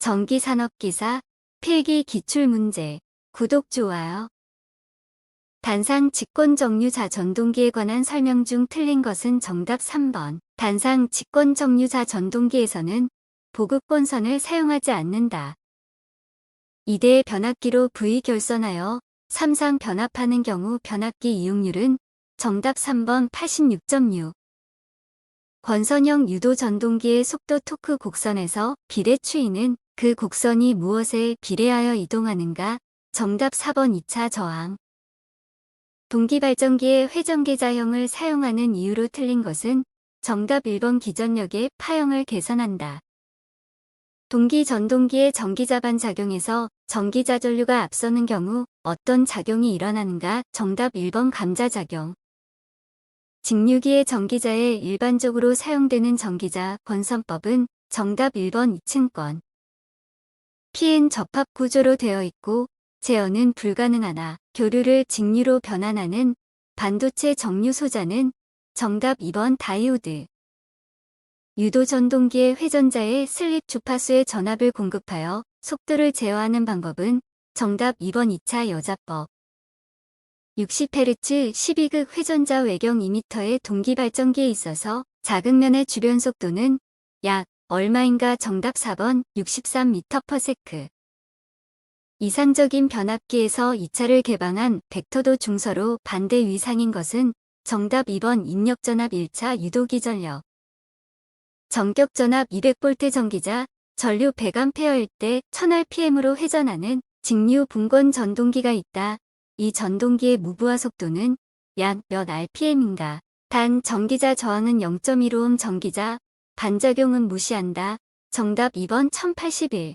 전기산업기사, 필기 기출문제, 구독, 좋아요. 단상 직권 정류자 전동기에 관한 설명 중 틀린 것은 정답 3번. 단상 직권 정류자 전동기에서는 보급권선을 사용하지 않는다. 이대의 변압기로 V 결선하여 3상 변압하는 경우 변압기 이용률은 정답 3번 86.6. 권선형 유도 전동기의 속도 토크 곡선에서 비례 추이는 그 곡선이 무엇에 비례하여 이동하는가? 정답 4번 2차 저항. 동기발전기의 회전계자형을 사용하는 이유로 틀린 것은 정답 1번 기전력의 파형을 개선한다. 동기 전동기의 전기자반 작용에서 전기자전류가 앞서는 경우 어떤 작용이 일어나는가? 정답 1번 감자작용. 직류기의 전기자에 일반적으로 사용되는 전기자 권선법은 정답 1번 2층권. PN 접합 구조로 되어 있고 제어는 불가능하나 교류를 직류로 변환하는 반도체 정류 소자는 정답 2번 다이오드. 유도 전동기의 회전자의 슬립 주파수의 전압을 공급하여 속도를 제어하는 방법은 정답 2번 2차 여자법. 60Hz 12극 회전자 외경 2m의 동기발전기에 있어서 자극면의 주변 속도는 약 얼마인가 정답 4번 63m/s. 이상적인 변압기에서 2차를 개방한 벡터도 중서로 반대 위상인 것은 정답 2번 입력전압 1차 유도기 전력. 전격전압 200V 전기자 전류 100A일 때 1000rpm으로 회전하는 직류 분권 전동기가 있다. 이 전동기의 무부하 속도는 약 몇 rpm인가. 단 전기자 저항은 0.15옴 전기자 반작용은 무시한다. 정답 2번 1081.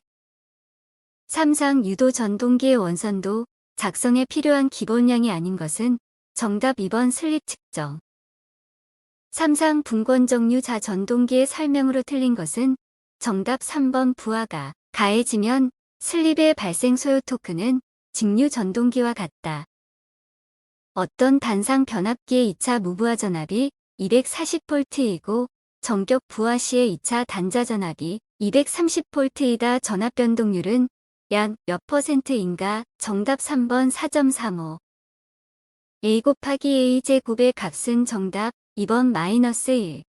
삼상 유도 전동기의 원선도 작성에 필요한 기본량이 아닌 것은 정답 2번 슬립 측정. 삼상 분권정류 자 전동기의 설명으로 틀린 것은 정답 3번 부하가 가해지면 슬립의 발생 소요 토크는 직류 전동기와 같다. 어떤 단상 변압기의 2차 무부하 전압이 240V이고 정격 부하 시의 2차 단자 전압이 230V이다 전압 변동률은 약 몇 퍼센트인가? 정답 3번 4.35. A 곱하기 A 제곱의 값은 정답 2번 마이너스 1.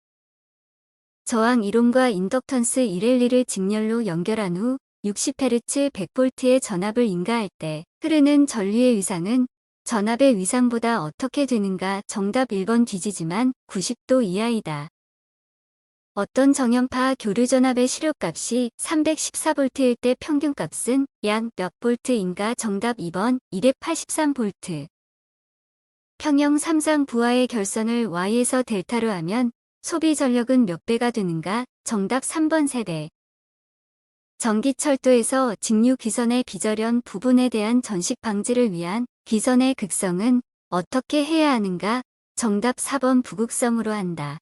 저항 이론과 인덕턴스 1L를 직렬로 연결한 후 60Hz 100V의 전압을 인가할 때 흐르는 전류의 위상은 전압의 위상보다 어떻게 되는가 정답 1번 뒤지지만 90도 이하이다. 어떤 정연파 교류 전압의 실효값이 314V일 때 평균값은 약 몇 볼트인가 정답 2번 283V. 평형 3상 부하의 결선을 Y에서 델타로 하면 소비 전력은 몇 배가 되는가 정답 3번 세배. 전기철도에서 직류 기선의 비절연 부분에 대한 전식 방지를 위한 기선의 극성은 어떻게 해야 하는가? 정답 4번 부극성으로 한다.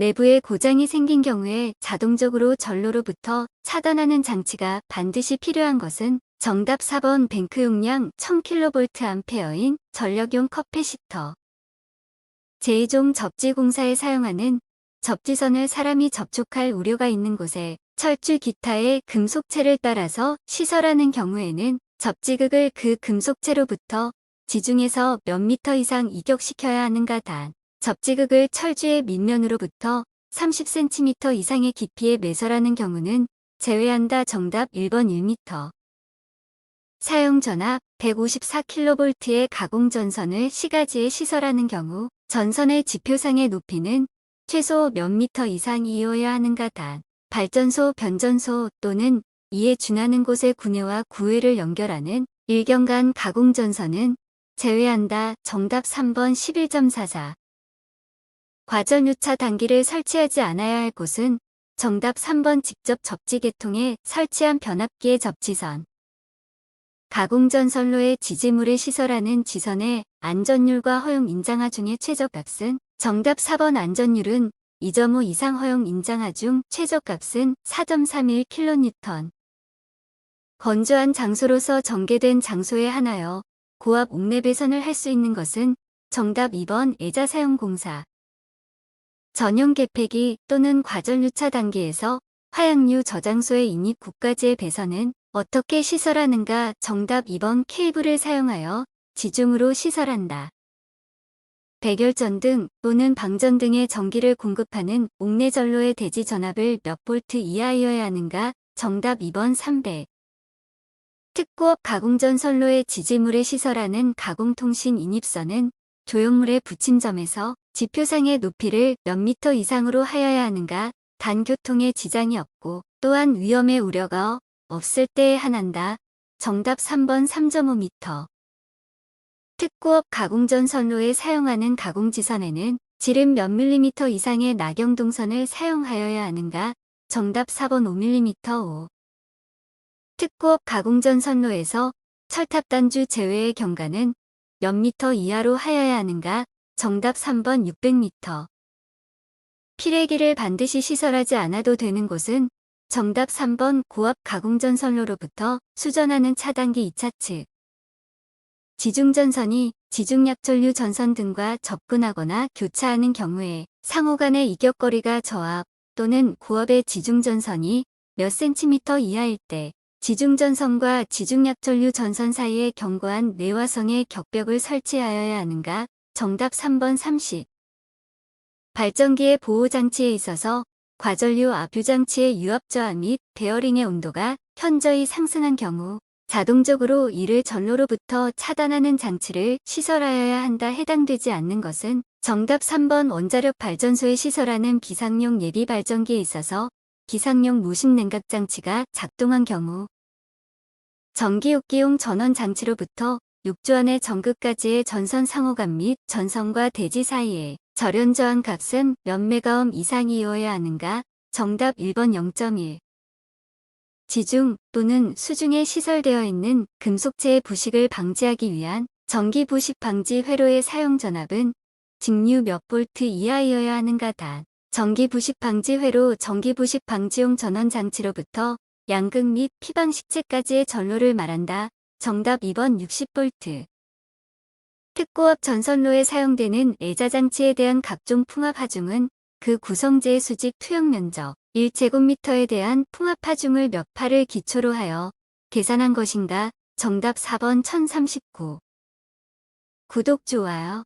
내부에 고장이 생긴 경우에 자동적으로 전로로부터 차단하는 장치가 반드시 필요한 것은 정답 4번 뱅크 용량 1000kVA인 전력용 커패시터. 제2종 접지공사에 사용하는 접지선을 사람이 접촉할 우려가 있는 곳에 철줄 기타의 금속체를 따라서 시설하는 경우에는 접지극을 그 금속체로부터 지중에서 몇 미터 이상 이격시켜야 하는가 단. 접지극을 철주의 밑면으로부터 30cm 이상의 깊이에 매설하는 경우는 제외한다 정답 1번 1m. 사용 전압 154kV의 가공 전선을 시가지에 시설하는 경우 전선의 지표상의 높이는 최소 몇 미터 이상이어야 하는가 단. 발전소, 변전소 또는 이에 준하는 곳의 구내와 구회를 연결하는 일경간 가공 전선은 제외한다. 정답 3번 11.44 과전유차 단기를 설치하지 않아야 할 곳은 정답 3번 직접 접지계통에 설치한 변압기의 접지선 가공전선로의 지지물을 시설하는 지선의 안전율과 허용 인장하 중의 최저값은 정답 4번 안전율은 2.5 이상 허용 인장하 중 최저값은 4.31kN. 건조한 장소로서 전개된 장소에 하나여 고압 옥내 배선을 할 수 있는 것은 정답 2번 애자 사용 공사. 전용 개폐기 또는 과전유차 단계에서 화약류 저장소의 인입 국가지의 배선은 어떻게 시설하는가? 정답 2번 케이블을 사용하여 지중으로 시설한다. 백열전 등 또는 방전 등의 전기를 공급하는 옥내 전로의 대지 전압을 몇 볼트 이하여야 하는가? 정답 2번 300. 특구업 가공전 선로의 지지물에 시설하는 가공통신 인입선은 조형물의 붙임점에서 지표상의 높이를 몇 미터 이상으로 하여야 하는가? 단 교통에 지장이 없고 또한 위험의 우려가 없을 때에 한한다. 정답 3번 3.5m. 특구업 가공전 선로에 사용하는 가공지선에는 지름 몇 밀리미터 이상의 낙영동선을 사용하여야 하는가? 정답 4번 5mm 5. 특구업 가공전 선로에서 철탑단주 제외의 경과는 몇 미터 이하로 하여야 하는가? 정답 3번 600m. 피레기를 반드시 시설하지 않아도 되는 곳은 정답 3번 고압 가공전 선로로부터 수전하는 차단기 2차 측. 지중전선이 지중약전류 전선 등과 접근하거나 교차하는 경우에 상호 간의 이격거리가 저압 또는 고압의 지중전선이 몇 센티미터 이하일 때 지중전선과 지중약전류 전선 사이에 견고한 내화성의 격벽을 설치하여야 하는가? 정답 3번 30. 발전기의 보호장치에 있어서 과전류 압유장치의 유압저하 및 베어링의 온도가 현저히 상승한 경우 자동적으로 이를 전로로부터 차단하는 장치를 시설하여야 한다 해당되지 않는 것은 정답 3번 원자력 발전소에 시설하는 비상용 예비 발전기에 있어서 비상용 무식 냉각 장치가 작동한 경우 전기욕기용 전원 장치로부터 6조 안의 전극까지의 전선 상호간 및 전선과 대지 사이에 절연 저항 값은 몇 메가옴 이상이어야 하는가? 정답 1번 0.1. 지중 또는 수중에 시설되어 있는 금속체의 부식을 방지하기 위한 전기 부식 방지 회로의 사용 전압은 직류 몇 볼트 이하이어야 하는가 단. 전기 부식 방지 회로 전기 부식 방지용 전원 장치로부터 양극 및 피방식체까지의 전로를 말한다. 정답 2번 60볼트. 특고압 전선로에 사용되는 애자장치에 대한 각종 풍압 하중은 그 구성재의 수직 투영 면적 1제곱미터에 대한 풍압 하중을 몇 파를 기초로 하여 계산한 것인가? 정답 4번 1039. 구독, 좋아요.